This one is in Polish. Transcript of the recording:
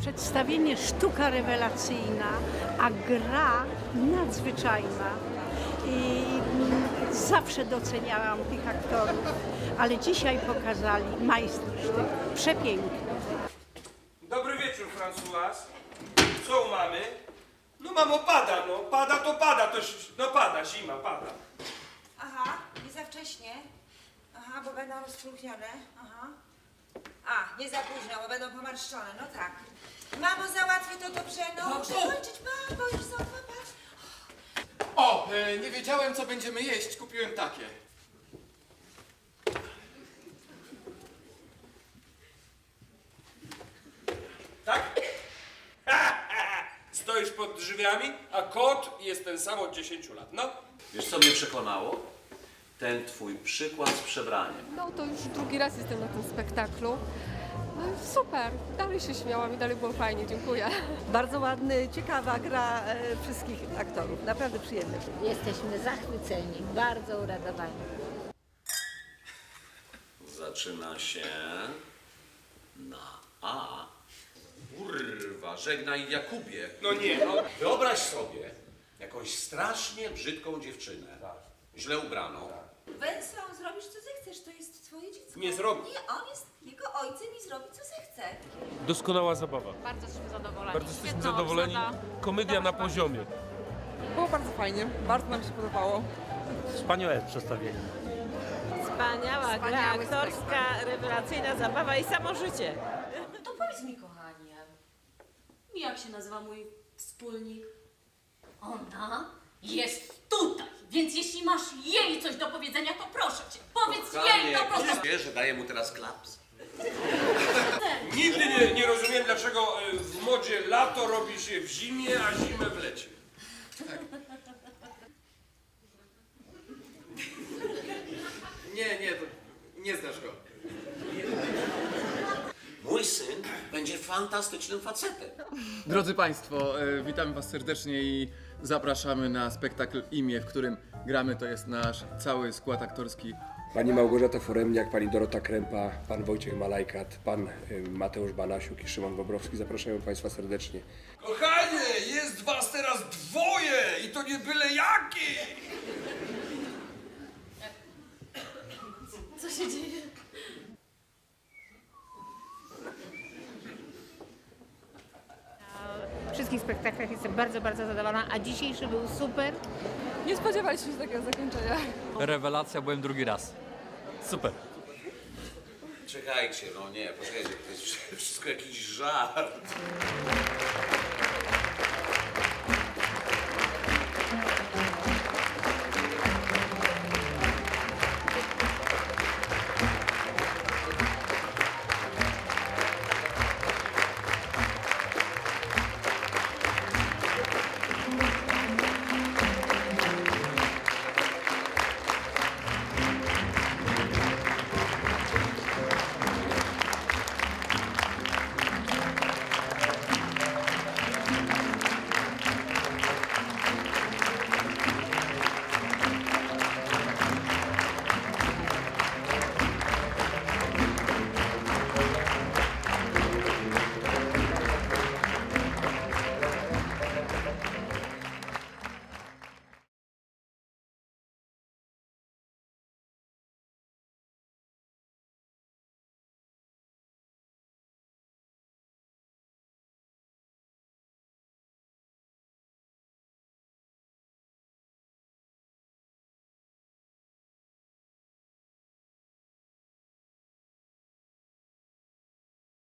Przedstawienie sztuka rewelacyjna, a gra nadzwyczajna. I zawsze doceniałam tych aktorów, ale dzisiaj pokazali majstersztyk. Przepiękny. Dobry wieczór, François. Co mamy? No mamo, pada, no. Pada to pada, to ś- no pada, zima, pada. Aha, nie za wcześnie. Aha, bo będą rozpróchnione. Aha. A, nie za późno, bo będą pomarszczone, no tak. Mamo, załatwię to dobrze, no. Muszę kończyć, mamo, już są, popatrz. O, e, nie wiedziałem co będziemy jeść, kupiłem takie. Tak? Stoisz pod drzwiami, a kot jest ten sam od 10 lat. No. Wiesz co mnie przekonało? Ten twój przykład z przebraniem. No to już drugi raz jestem na tym spektaklu. No i super, dalej się śmiałam i dalej było fajnie, dziękuję. Bardzo ładny, ciekawa gra e, wszystkich aktorów. Naprawdę przyjemny. Jesteśmy zachwyceni, bardzo uradowani. Zaczyna się na A. Kurwa, żegnaj Jakubie. No nie. No, wyobraź sobie jakąś strasznie brzydką dziewczynę, źle ubraną. Węsą, zrobisz co zechcesz, to jest twoje dziecko. Nie zrobi. Nie, on jest jego ojcem i zrobi co zechce. Doskonała zabawa. Bardzo jesteśmy zadowoleni. Bardzo jesteśmy Świetna zadowoleni. obsada. Komedia na poziomie. Było bardzo fajnie, bardzo nam się podobało. Wspaniałe przedstawienie. Wspaniała gra aktorska, rewelacyjna zabawa i samo życie. To powiedz mi, kochanie, jak się nazywa mój wspólnik? Ona jest więc jeśli masz jej coś do powiedzenia, to proszę cię, powiedz jej to prosto. wiesz, że daję mu teraz klaps? Nigdy nie, nie rozumiem, dlaczego e, w modzie lato robi się w zimie, a zimę w lecie. Nie, nie, to nie znasz go. Mój syn będzie fantastycznym facetem. Drodzy Państwo, e, witamy Was serdecznie i zapraszamy na spektakl Imię, w którym gramy. To jest nasz cały skład aktorski. Pani Małgorzata Foremniak, pani Dorota Krępa, pan Wojciech Malajkat, pan y, Mateusz Banasiuk i Szymon Bobrowski. Zapraszają Państwa serdecznie. Kochanie, jest was teraz dwoje i to nie byle jakie. Co się dzieje? W wszystkich spektaklach jestem bardzo, bardzo zadowolona, a dzisiejszy był super. Nie spodziewaliśmy się takiego zakończenia. Rewelacja, byłem drugi raz. Super. Czekajcie, no nie, poczekajcie, to jest wszystko jakiś żart.